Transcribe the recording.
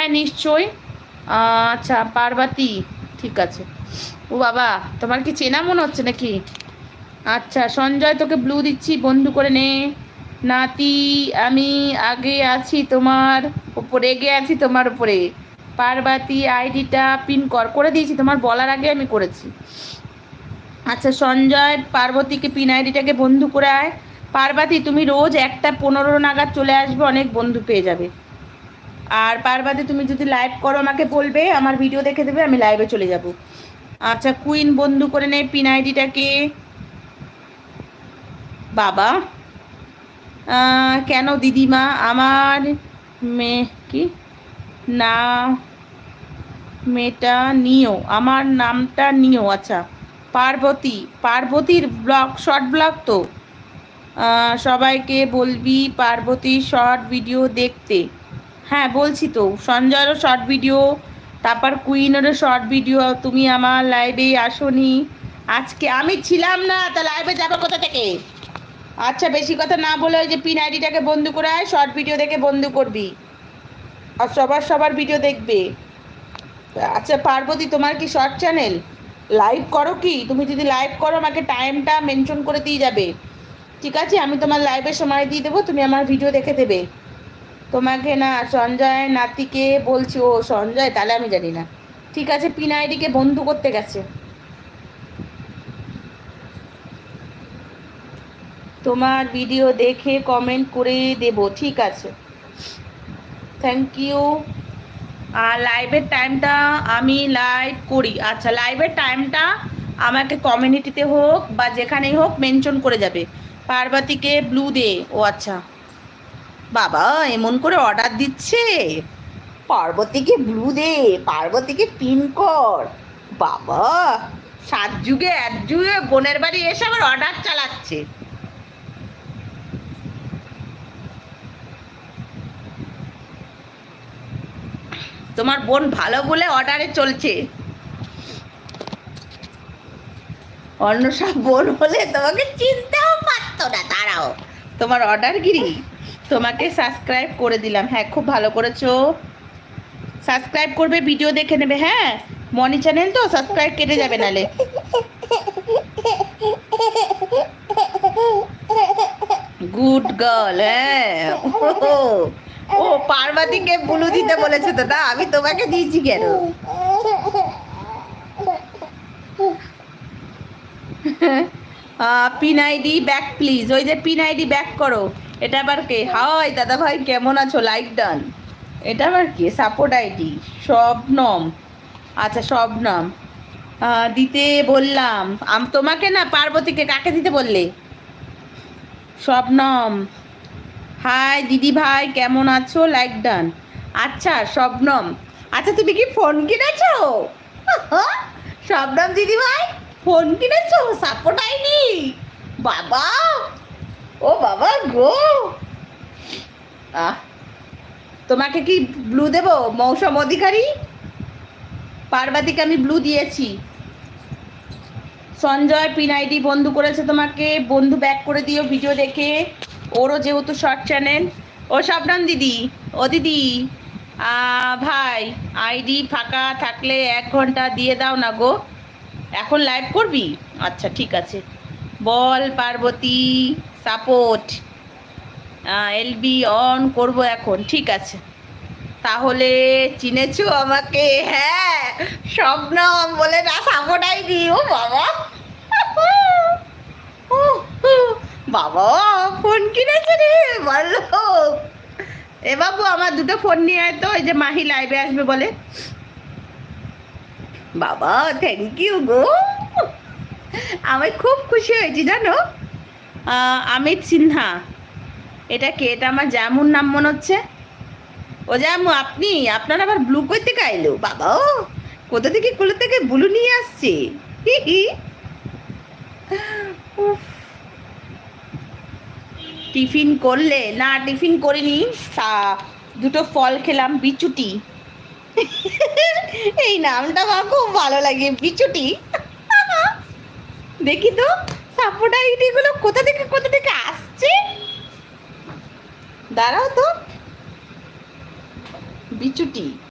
হ্যাঁ নিশ্চয়ই। আচ্ছা পার্বতী, ঠিক আছে। ও বাবা, তোমার কি চেনা মনে হচ্ছে নাকি? আচ্ছা সঞ্জয়, তোকে ব্লু দিচ্ছি, বন্ধু করে নে। নাতি, আমি আগে আছি তোমার উপরে এগে আছি তোমার উপরে পার্বতী আইডিটা পিন কর, করে দিয়েছি, তোমার বলার আগে আমি করেছি। আচ্ছা সঞ্জয়, পার্বতীকে পিন আইডিটাকে বন্ধু করে আয়। পার্বতী, তুমি রোজ একটা পনেরো নাগাদ চলে আসবে, অনেক বন্ধু পেয়ে যাবে। আর পার্বতী তুমি যদি লাইভ করো, আমাকে বলবে, আমার ভিডিও দেখে দেবে, আমি লাইভে চলে যাব। আচ্ছা কুইন বন্ধু করে নে পিন আইডিটাকে বাবা। কেন দিদিমা? আমার মেয়ে কি? না, মেয়েটা নিও। আমার নামটা নিও আচ্ছা। পার্বতী। পার্বতীর ব্লগ শর্ট ব্লগ তো। সবাইকে বলবি পার্বতীর শর্ট ভিডিও দেখতে। হ্যাঁ বলছি তো, সঞ্জয়েরও শর্ট ভিডিও তারপর কুইনেরও শর্ট ভিডিও তুমি আমার লাইভে আসোনি। আজকে আমি ছিলাম না, তা লাইভে যাব কোথা থেকে? আচ্ছা বেশি কথা না বলে ওই যে পিন আইডিটাকে বন্ধ করে আয় শর্ট ভিডিও দেখে বন্ধ করবি। আর সবার সবার ভিডিও দেখবে। আচ্ছা পার্বতী, তোমার কি শর্ট চ্যানেল লাইভ করো কি? তুমি যদি লাইভ করো, আমাকে টাইমটা মেনশন করে দিয়ে যাবে। ঠিক আছে, আমি তোমার লাইভের সময় দিয়ে দেবো, তুমি আমার ভিডিও দেখে দেবে। তোমাকে না সঞ্জয় নাতিকে বলছি, ও সঞ্জয়, তাহলে আমি জানি না। ঠিক আছে পিন আইডিকে বন্ধু করতে গেছে। তোমার ভিডিও দেখে কমেন্ট করে দেব, ঠিক আছে। থ্যাংক ইউ আর লাইভের টাইমটা আমি লাইভ করি। আচ্ছা লাইভের টাইমটা আমাকে কমিউনিটিতে হোক বা যেখানেই হোক মেনশন করে যাবে। পার্বতীকে ব্লু দে। ও আচ্ছা। বাবা, এমন করে অর্ডার দিচ্ছে। পার্বতীকে ব্লু দে, পার্বতীকে পিন কর। বাবা, সাত যুগে এক যুগে বোনের বাড়ি এসে আবার অর্ডার চালাচ্ছে। তোমার বোন ভালো বলে অর্ডারে চলছে। অন্য সব বোন হলে তোমাকে চিনতেও পারতো না। দাঁড়াও, তোমার অর্ডারগিরি তোমাকে সাবস্ক্রাইব করে দিলাম। হ্যাঁ খুব ভালো করেছ। সাবস্ক্রাইব করবে ভিডিও দেখে নেবে হ্যাঁ? মনি চ্যানেল তো সাবস্ক্রাইব কেটে যাবে নালে। গুড গার্ল হ্যাঁ। ও, পার্বতীকে বুলু দিতে বলেছে তো আমি তোমাকে দিয়েছি কেন? পিন আইডি ব্যাক প্লিজ ওই যে পিন আইডি ব্যাক করো। এটা আবার কে? হাই দাদা ভাই কেমন আছো? লাইক ডান এটা আবার কে? সাপোর্ট আইডি শবনম আচ্ছা শবনম আহ, দিতে বললাম। আম তোমাকে না পার্বতীকে কাকে দিতে বললে? শবনম হাই দিদি ভাই কেমন আছো? লাইক ডান আচ্ছা শবনম আচ্ছা তুমি কি ফোন কিনেছো? শবনম দিদি ভাই? ফোন কিনেছো? সাপোর্ট আইনি বাবা! ও বাবা গো। আহ, তোমাকে কি ব্লু দেবো? মৌসম অধিকারী? পার্বতীকে আমি ব্লু দিয়েছি। সঞ্জয় পিন আইডি বন্ধ করেছে তোমাকে। বন্ধু ব্যাক করে দিও ভিডিও দেখে। ওরও যেহেতু শর্ট চ্যানেল ও শবনম দিদি। ও দিদি ভাই আইডি ফাঁকা থাকলে এক ঘণ্টা দিয়ে দাও না গো। এখন লাইভ করবি? আচ্ছা ঠিক আছে। বল পার্বতী। সাপোর্ট। এলবি অন করব এখন, ঠিক আছে। তাহলে চিনেছো আমাকে? হ্যাঁ স্বপ্নম বলে না, সাপোর্ট আইডি ও বাবা। বাবা ফোন কিনেছে রে বলো এ বাবু, আমার দুটো ফোন নিয়ে আয় তো, এই যে মাহি লাইভে আসবে বলে। বাবা থ্যাংক ইউ গো। আমি খুব খুশি হয়েছি, জানো? অমিত সিনহা। এটা কে? এটা আমার জামুর নাম মনে হচ্ছে। ও জামু, আপনি? আপনার আবার ব্লু কই থেকে আইলো? বাবা ও, কোথা থেকে কোথা থেকে ব্লু নিয়ে আসছে। টিফিন করলে? না, টিফিন করিনি। তা, দুটো ফল খেলাম, বিচুটি। এই নামটা আমার খুব ভালো লাগে, বিচুটি। দেখি তো। সাপোর্ট আইডিগুলো কোথা থেকে কোথা থেকে আসছে? দাঁড়াও তো। বিচুটি।